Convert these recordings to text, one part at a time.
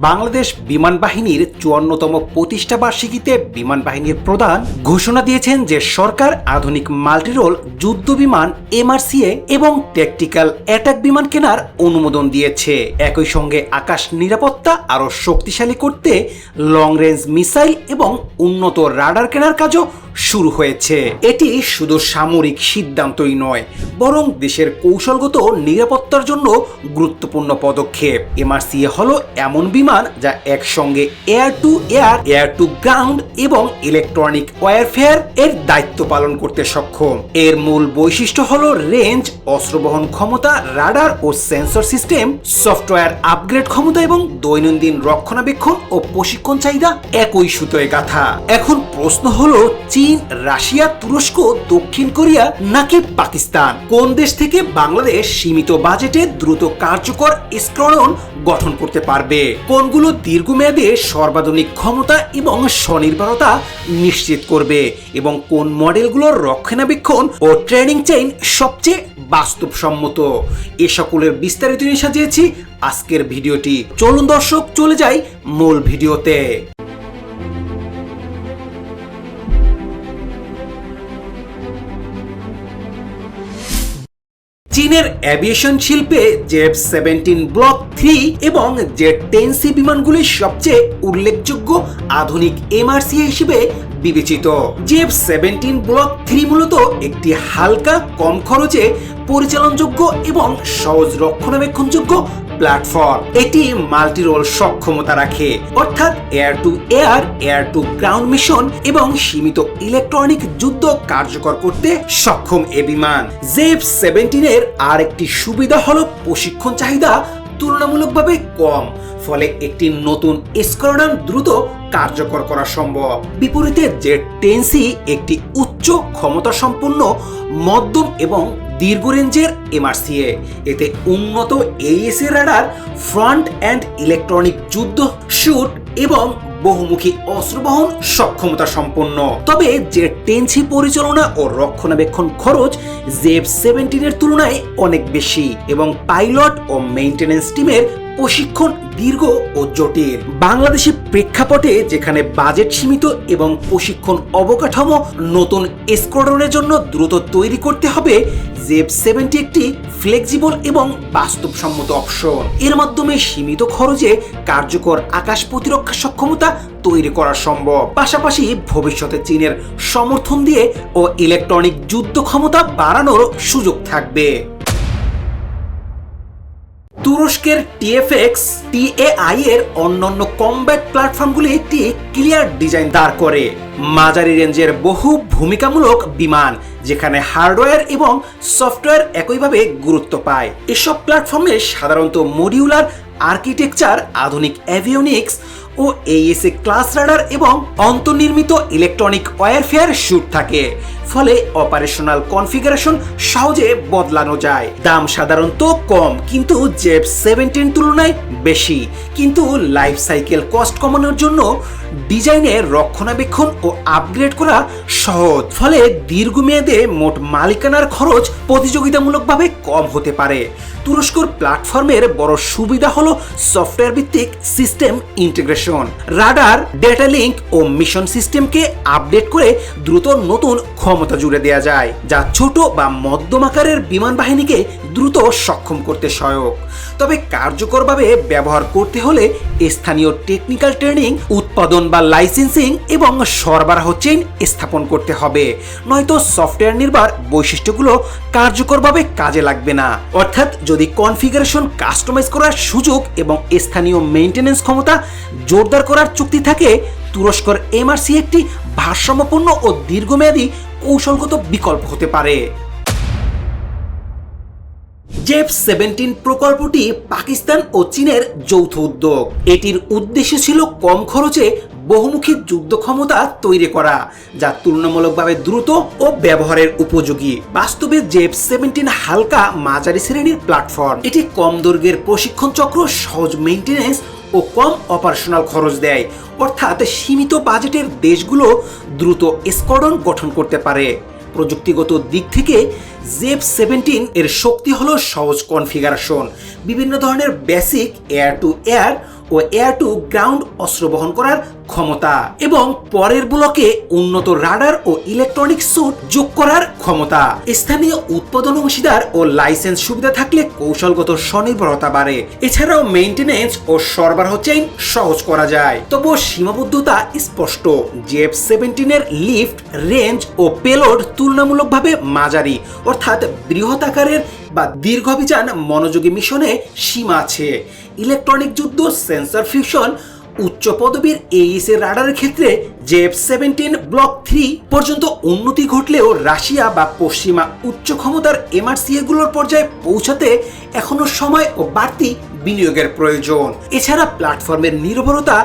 বাংলাদেশ বিমান বাহিনীর চুয়ান্নতম প্রতিষ্ঠা বার্ষিকীতে বিমান বাহিনীর প্রধান ঘোষণা দিয়েছেন যে সরকার আধুনিক মাল্টিরোল যুদ্ধ বিমান, এমআরসিএ এবং ট্যাকটিক্যাল অ্যাটাক বিমান কেনার অনুমোদন দিয়েছে। একই সঙ্গে আকাশ নিরাপত্তা আরও শক্তিশালী করতে লং রেঞ্জ মিসাইল এবং উন্নত রাডার কেনার কাজও শুরু হয়েছে। এটি শুধু সামরিক সিদ্ধান্তই নয়, বরং দেশের কৌশলগত নিরাপত্তার জন্য গুরুত্বপূর্ণ পদক্ষেপ। এমআরসিএ হলো এমন বিমান যা একসঙ্গে air to air air to ground এবং ইলেকট্রনিক ওয়ারফেয়ার এর দায়িত্ব পালন করতে সক্ষম। এর মূল বৈশিষ্ট্য হলো রেঞ্জ, অস্ত্র বহন ক্ষমতা, রাডার ও সেন্সর সিস্টেম, সফটওয়্যার আপগ্রেড ক্ষমতা এবং দৈনন্দিন রক্ষণাবেক্ষণ ও প্রশিক্ষণ চাহিদা একই সুতোয় গাথা। এখন প্রশ্ন হলো, চীন রাশিয়া, তুরস্ক, দক্ষিণ কোরিয়া নাকি পাকিস্তান? কোন দেশ থেকে বাংলাদেশ সীমিত বাজেটে দ্রুত কার্যকর স্করণ গঠন করতে পারবে? কোনগুলো দীর্ঘমেয়াদে সর্বাধুনিক ক্ষমতা এবং স্বনির্ভরতা নিশ্চিত করবে? এবং কোন মডেলগুলোর রক্ষণাবেক্ষণ ও ট্রেনিং চেইন সবচেয়ে বাস্তবসম্মত? এ সকলের বিস্তারিত নিয়ে সাজিয়েছি আজকের ভিডিওটি। চলুন দর্শক, চলে যাই মূল ভিডিওতে। চীনের অ্যাভিয়েশন শিল্পে জেফ সেভেন্টিন ব্লক থ্রি এবং জেড টেন সি বিমানগুলির সবচেয়ে উল্লেখযোগ্য আধুনিক এমআরসি হিসেবে বিবেচিত। জেফ সেভেন্টিন ব্লক থ্রি মূলত একটি হালকা, কম খরচে পরিচালনযোগ্য এবং সহজ রক্ষণাবেক্ষণযোগ্য প্ল্যাটফর্ম এটি মাল্টি রোল সক্ষমতা রাখে। অর্থাৎ air to air air to ground mission এবং সীমিত ইলেকট্রনিক যুদ্ধ কার্যকর করতে সক্ষম এ বিমান। জেফ সেভেন্টিনের আর একটি সুবিধা হল প্রশিক্ষণ চাহিদা তুলনামূলকভাবে কম। ফলে একটি নতুন স্কোয়াড্রন দ্রুত কার্যকর করা সম্ভব। বিপরীতে জেট টেন্সি একটি উচ্চ ক্ষমতা সম্পন্ন মধ্যম এবং দীর্ঘ রেঞ্জের এমআরসিএ এতে উন্নত AESA radar, front and electronic যুদ্ধ, শুট এবং বহুমুখী অস্ত্রবহন সক্ষমতা সম্পন্ন তবে যে টেনসি পরিচালনা ও রক্ষণাবেক্ষণ খরচ জেব সেভেন্টিনের তুলনায় অনেক বেশি এবং পাইলট ও মেইনটেনেন্স টিমের প্রশিক্ষণ দীর্ঘ ও জটিল। বাংলাদেশি প্রেক্ষাপটে যেখানে বাজেট সীমিত এবং প্রশিক্ষণ অবকাঠামো নতুন স্কোয়াড্রনের জন্য দ্রুত তৈরি করতে হবে জেব সেভেন্টি একটি ফ্লেক্সিবল এবং বাস্তবসম্মত অপশন। এর মাধ্যমে সীমিত খরচে কার্যকর আকাশ প্রতিরক্ষা সক্ষমতা তৈরি করা সম্ভব। পাশাপাশি ভবিষ্যতে চীনের সমর্থন দিয়ে ও ইলেকট্রনিক যুদ্ধ ক্ষমতা বাড়ানোর সুযোগ থাকবে। তুরস্কের টিএফএক্স, টিএআই এর অন্যান্য কমব্যাট প্ল্যাটফর্মগুলি একটি ক্লিয়ার ডিজাইন দাঁড় করে। মাঝারি রেঞ্জের বহু ভূমিকামূলক বিমান, যেখানে হার্ডওয়্যার এবং সফটওয়্যার একইভাবে গুরুত্ব পায়। এসব প্ল্যাটফর্মে সাধারণত মডিউলার আর্কিটেকচার আধুনিক অ্যাভিওনিক্স ও এইএসএ ক্লাস রাডার এবং অন্তর্নির্মিত ইলেকট্রনিক ওয়ারফেয়ার স্যুট থাকে। ফলে অপারেশনাল কনফিগারেশন সহজে বদলানো যায়। দাম সাধারণত কম, কিন্তু জেব সেভেন্টিন তুলনায় বেশি। কিন্তু লাইফ সাইকেল কস্ট কমানোর জন্য ডিজাইনের রক্ষণাবেক্ষণ ও আপগ্রেড করা সহজ। ফলে দীর্ঘমেয়াদে মোট মালিকানার খরচ প্রতিযোগিতামূলকভাবে কম হতে পারে। তুরস্কর প্ল্যাটফর্মের বড় সুবিধা হলো সফটওয়্যার ভিত্তিক system integration. Radar, data link ও মিশন সিস্টেমকে আপডেট করে দ্রুত নতুন ক্ষমতা জুড়ে দেওয়া যায়, যা ছোট বা মধ্যম আকারের বিমান বাহিনীকে দ্রুত সক্ষম করতে সহায়ক। তবে কার্যকরভাবে ব্যবহার করতে হলে স্থানীয় টেকনিক্যাল ট্রেনিং উৎপাদন বা লাইসেন্সিং এবং সরবরাহ চেইন স্থাপন করতে হবে। নয়তো সফটওয়্যার নির্ভর বৈশিষ্ট্যগুলো কার্যকরভাবে কাজে লাগবে না। অর্থাৎ যদি কনফিগারেশন কাস্টমাইজ করার সুযোগ এবং স্থানীয় মেইনটেনেন্স ক্ষমতা জোরদার করার চুক্তি থাকে, তুরস্কর এমআরসি একটি ভারসাম্যপূর্ণ ও দীর্ঘমেয়াদী কৌশলগত বিকল্প হতে পারে। জেফ সেভেন্টিন প্রকল্পটি পাকিস্তান ও চীনের যৌথ উদ্যোগ। এটির উদ্দেশ্য ছিল কম খরচে বহুমুখী যুদ্ধ ক্ষমতা তৈরি করা, যা তুলনামূলকভাবে দ্রুত ও ব্যবহারের উপযোগী। বাস্তবে জেফ সেভেন্টিন হালকা মাঝারি শ্রেণির প্ল্যাটফর্ম। এটি কম দৈর্ঘ্যের প্রশিক্ষণ চক্র, সহজ মেইনটেনেন্স ও কম অপারেশনাল খরচ দেয়। অর্থাৎ সীমিত বাজেটের দেশগুলো দ্রুত স্কোয়াড্রন গঠন করতে পারে। প্রযুক্তিগত দিক থেকে জেফ সেভেন্টিন এর শক্তি হলো সহজ কনফিগারেশন বিভিন্ন ধরনের বেসিক এয়ার টু এয়ার ও এয়ার টু গ্রাউন্ড অস্ত্র বহন করার ক্ষমতা এবং পরের ব্লকে উন্নত রাডার ও ইলেকট্রনিক স্যুট যোগ করার ক্ষমতা। স্থানীয় উৎপাদন অংশীদার ও লাইসেন্স সুবিধা থাকলে কৌশলগত স্বনির্ভরতা বাড়ে। এছাড়াও মেইনটেনেন্স ও সরবরাহ চেইন সহজ করা যায়। তবুও সীমাবদ্ধতা স্পষ্ট। জেফ সেভেন্টিনের লিফট, রেঞ্জ ও পেলোড তুলনামূলকভাবে মাঝারি। অর্থাৎ বৃহৎ আকারের বা দীর্ঘ অভিযান মনোযোগী মিশনে সীমা আছে। ইলেকট্রনিক যুদ্ধ, সেন্সর ফিউশন উচ্চ পদবীর এইস এর রাডারের ক্ষেত্রে জেফ সেভেন্টিন ব্লক থ্রি পর্যন্ত উন্নতি ঘটলেও রাশিয়া বা পশ্চিমা উচ্চ ক্ষমতার এমআরসিএগুলোর পর্যায়ে পৌঁছাতে এখনও সময় ও বাড়তি বিনিয়োগের প্রয়োজন। এছাড়া প্ল্যাটফর্মের নির্ভরতা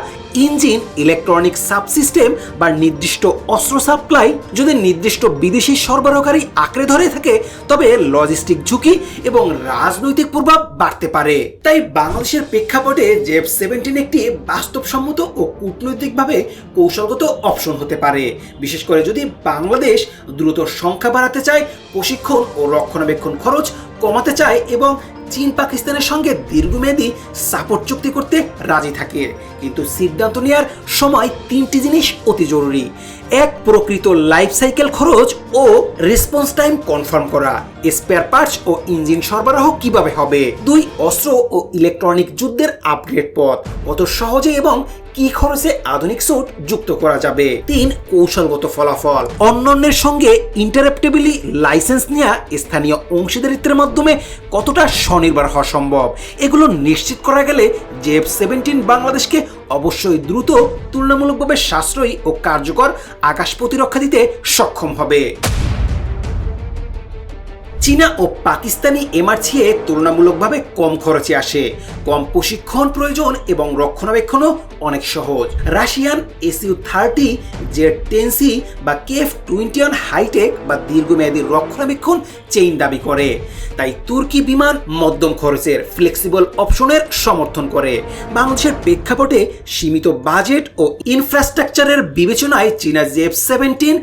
ইঞ্জিন ইলেকট্রনিক সাবসিস্টেম বা নির্দিষ্ট অস্ত্র সাপ্লাই যদি নির্দিষ্ট বিদেশি সরবরাহকারী আঁকড়ে ধরে থাকে, তবে লজিস্টিক ঝুঁকি এবং রাজনৈতিক প্রভাব বাড়তে পারে। তাই বাংলাদেশের প্রেক্ষাপটে জেফ সেভেন্টিন একটি বাস্তবসম্মত ও কূটনৈতিকভাবে কৌশলগত অপশন হতে পারে। বিশেষ করে যদি বাংলাদেশ দ্রুত সংখ্যা বাড়াতে চায়, প্রশিক্ষণ ও রক্ষণাবেক্ষণ খরচ কমাতে চায় এবং চীন পাকিস্তানের সঙ্গে দীর্ঘমেয়াদী সাপোর্ট চুক্তি করতে রাজি থাকে। কিন্তু সিদ্ধান্ত নেওয়ার সময় তিনটি জিনিস অতি জরুরি। এক প্রকৃত লাইফ সাইকেল খরচ ও রেসপন্স টাইম কনফার্ম করা। স্পেয়ার পার্টস ও ইঞ্জিন সরবরাহ কীভাবে হবে? দুই, অস্ত্র ও ইলেকট্রনিক যুদ্ধের আপগ্রেড পথ। কত সহজে এবং কি খরচে আধুনিক স্যুট যুক্ত করা যাবে? তিন, কৌশলগত ফলাফল। অন্যান্যের সঙ্গে ইন্টারেপ্টেবিলি লাইসেন্স নেওয়া স্থানীয় অংশীদারিত্বের মাধ্যমে কতটা স্বনির্ভর হওয়া সম্ভব? এগুলো নিশ্চিত করা গেলে জেফ সেভেন্টিন বাংলাদেশকে অবশ্যই দ্রুত তুলনামূলকভাবে সাশ্রয়ী ও কার্যকর আকাশ প্রতিরক্ষা দিতে সক্ষম হবে। চীনা ও পাকিস্তানি এমআরসিএ তুলনামূলকভাবে কম খরচে আসে। কম প্রশিক্ষণ প্রয়োজন এবং রক্ষণাবেক্ষণও অনেক সহজ। Russian SU thirty J ten C বা কেফ টোয়েন্টি ওয়ান হাইটেক বা দীর্ঘমেয়াদী রক্ষণাবেক্ষণ চেইন দাবি করে। তাই তুর্কি বিমান মধ্যম খরচের ফ্লেক্সিবল অপশনের সমর্থন করে। বাংলাদেশের প্রেক্ষাপটে সীমিত বাজেট ও ইনফ্রাস্ট্রাকচারের বিবেচনায় চীনা JF seventeen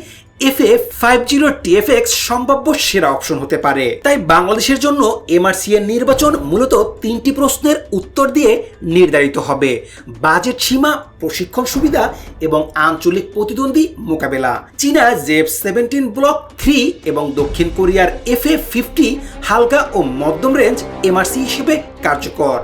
FA five zero TFX সম্ভাব্য সেরা অপশন হতে পারে। তাই বাংলাদেশের জন্য এমআরসি এর নির্বাচন মূলত তিনটি প্রশ্নের উত্তর দিয়ে নির্ধারিত হবে। বাজেট সীমা, প্রশিক্ষণ সুবিধা এবং আঞ্চলিক প্রতিদ্বন্দ্বী মোকাবেলা। চীনা জেফ সেভেন্টিন ব্লক থ্রি এবং দক্ষিণ কোরিয়ার এফএ ফিফটি হালকা ও মধ্যম রেঞ্জ এমআরসি হিসেবে কার্যকর।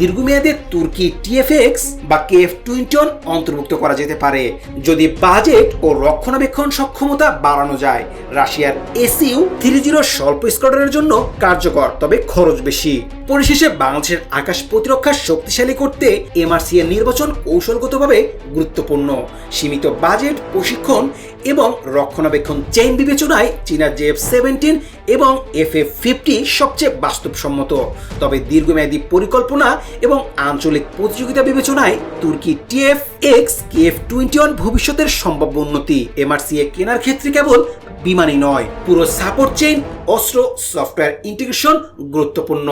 দীর্ঘমেয়াদে তুর্কি টিএফএক্স বা কেএফ টুইন্টন অন্তর্ভুক্ত করা যেতে পারে। যদি বাজেট ও রক্ষণাবেক্ষণ সক্ষমতা বাড়ানো যায়, রাশিয়ার এসইউ থ্রি জিরো স্বল্প স্কোয়াড্রনের জন্য কার্যকর, তবে খরচ বেশি। পরিশেষে বাংলাদেশের আকাশ প্রতিরক্ষা শক্তিশালী করতে এমআরসি এর নির্বাচন কৌশলগতভাবে গুরুত্বপূর্ণ। সীমিত বাজেট প্রশিক্ষণ এবং রক্ষণাবেক্ষণ চেইন বিবেচনায় চীনা জেফ সেভেন্টিন এবং এফ এফ ফিফটি সবচেয়ে বাস্তবসম্মত। তবে দীর্ঘমেয়াদী পরিকল্পনা এবং আঞ্চলিক প্রতিযোগিতা বিবেচনায় তুর্কি TF X KF twenty one ভবিষ্যতের সম্ভাব্য উন্নতি। এমআরসিএ কেনার ক্ষেত্রে কেবল বিমানই নয়, পুরো সাপোর্ট চেইন অস্ত্র সফটওয়্যার ইন্টিগ্রেশন গুরুত্বপূর্ণ।